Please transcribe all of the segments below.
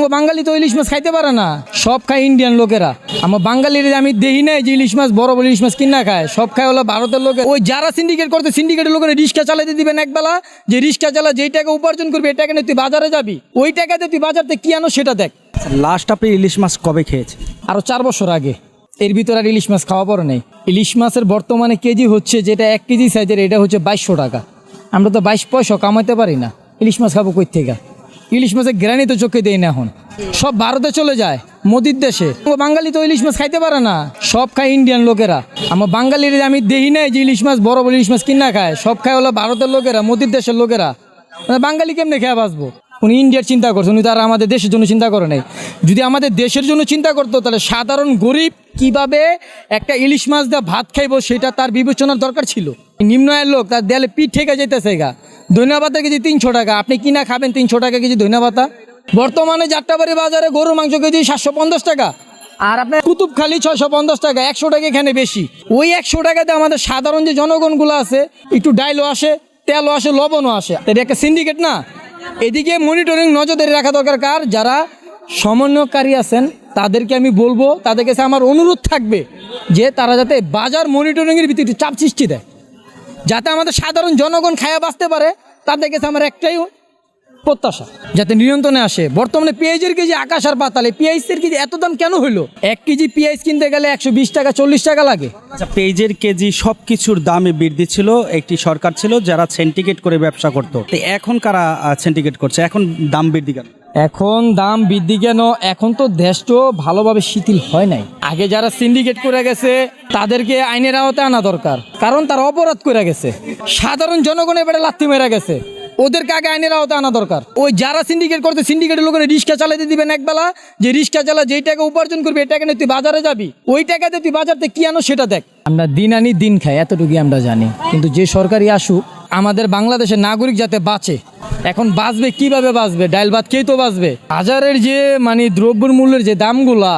বাঙালি তো ইলিশ মাছ খাইতে পারে না। সব খায় ইন্ডিয়ান লোকেরা। আমার বাঙালির আমি দেখি নাই যে ইলিশ মাছ বড় বড় ইলিশ মাছ কিনা খায়। সব খায় হলো ভারতের লোকে। ওই যারা সিন্ডিকেট করতে সিন্ডিকেটের লোকেরা রিক্সা চালাতে দিবেন একবেলা। যে রিক্সা চালা যেই টাকা উপার্জন করবে এই টাকা নিয়ে তুই বাজারে যাবি। ওই টাকাতে তুই বাজারতে কি আনো সেটা দেখ। লাস্ট আপনি ইলিশ মাছ কবে খেয়েছে আরও চার বছর আগে। এর ভিতরে আর ইলিশ মাছ খাওয়া পড়ে নেই। ইলিশ মাছের বর্তমানে কেজি হচ্ছে যেটা এক কেজি সাইজের এটা হচ্ছে বাইশশো টাকা। আমরা তো বাইশ পয়সা কামাইতে পারি না। ইলিশ মাছ খাব কই থেকে? ইলিশ মাছের গ্রানি তো চোখে দেয় না এখন। সব ভারতে চলে যায়, মোদির দেশে। বাঙালি তো ইলিশ মাছ খাইতে পারে না, সব খায় ইন্ডিয়ান লোকেরা। আমার বাঙালির আমি দেখি নাই যে ইলিশ মাছ, বড় বড় ইলিশ মাছ কিনা খায়, সব খায় হলো ভারতের লোকেরা, মোদির দেশের লোকেরা। মানে বাঙালি কেমনে খেয়ে বাঁচবো? উনি ইন্ডিয়ার চিন্তা করছে, উনি তারা আমাদের দেশের জন্য চিন্তা করে নাই। যদি আমাদের দেশের জন্য চিন্তা করতো, তাহলে সাধারণ গরিব কীভাবে একটা ইলিশ মাছ দিয়ে ভাত খাইবো, সেটা তার বিবেচনার দরকার ছিল। নিম্ন আয়ের লোক, তার দেয়ালে পিঠ ঠেকে যেতেছে গা। ধন্যবাদা কেজি তিনশো টাকা। আপনি কিনা খাবেন তিনশো টাকা কেজি ধন্যবাদা বর্তমানে যাত্রাবাড়ি বাজারে গরুর মাংস কেজি সাতশো পঞ্চাশ টাকা। আর আপনার কুতুবখালি ছয়শো পঞ্চাশ টাকা, একশো টাকা এখানে বেশি। ওই একশো টাকাতে আমাদের সাধারণ যে জনগণগুলো আছে, একটু ডাইলও আসে, তেলও আসে, লবণও আসে। এটা একটা সিন্ডিকেট না? এদিকে মনিটরিং নজরদারি রাখা দরকার কার? যারা সমন্বয়কারী আছেন, তাদেরকে আমি বলব, তাদের কাছে আমার অনুরোধ থাকবে যে তারা যাতে বাজার মনিটরিংয়ের ভিত্তিতে চাপ সৃষ্টি দেয়। যাতে আমাদের সাধারণ জনগণ খায়া বাঁচতে পারে তাদের কাছে আমার একটাই প্রত্যাশা, যাতে নিয়ন্ত্রণে আসে। বর্তমানে পেঁয়াজের কেজি আকাশ আর পাতালে পেঁয়াজের কেজি এত দাম কেন হইল? এক কেজি পেঁয়াজ কিনতে গেলে একশো বিশ টাকা, চল্লিশ টাকা লাগে। আচ্ছা পেঁয়াজের কেজি সব কিছুর দামে বৃদ্ধি ছিল, একটি সরকার ছিল, যারা সেন্টিকেট করে ব্যবসা করতো। এখন কারা সেন্টিকেট করছে? এখন দাম বৃদ্ধি কেন? এখন দাম বৃদ্ধি কেন? এখন তো দেশটা ভালোভাবে শিথিল হয় নাই। আগে যারা সিন্ডিকেট করে গেছে, তাদেরকে আইনের আওতায় আনা দরকার, কারণ তারা অপরাধ করে গেছে। সাধারণ জনগণের বেড়ে লাথি মেরা গেছে। ওদেরকে আগে আইনের আওতায় আনা দরকার। ওই যারা সিন্ডিকেট করতে সিন্ডিকেটের লোকেরা রিক্সা চালাতে দিবেন একবেলা। যে রিক্সা চালা, যেই টাকা উপার্জন করবে, এই টাকা নিয়ে তুই বাজারে যাবি। ওই টাকাতে তুই বাজারতে কি আনো সেটা দেখ। আমরা দিন আনি, দিন খাই, এতটুকুই আমরা জানি। কিন্তু যে সরকারি আসুক আমাদের বাংলাদেশের নাগরিক যাতে বাঁচে। এখন বাঁচবে কীভাবে বাঁচবে? ডাইল ভাত খেয়ে তো বাঁচবে। বাজারের যে মানে দ্রব্যের মূল্যের যে দামগুলা,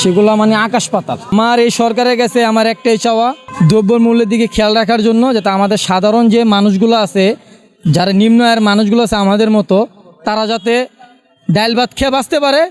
সেগুলা মানে আকাশ পাতাল। আমার এই সরকারের কাছে আমার একটাই চাওয়া, দ্রব্যের মূল্যের দিকে খেয়াল রাখার জন্য যাতে আমাদের সাধারণ যে মানুষগুলো আছে, যারা নিম্ন আয়ের মানুষগুলো আছে আমাদের মতো, তারা যাতে ডাইল ভাত খেয়ে বাঁচতে পারে।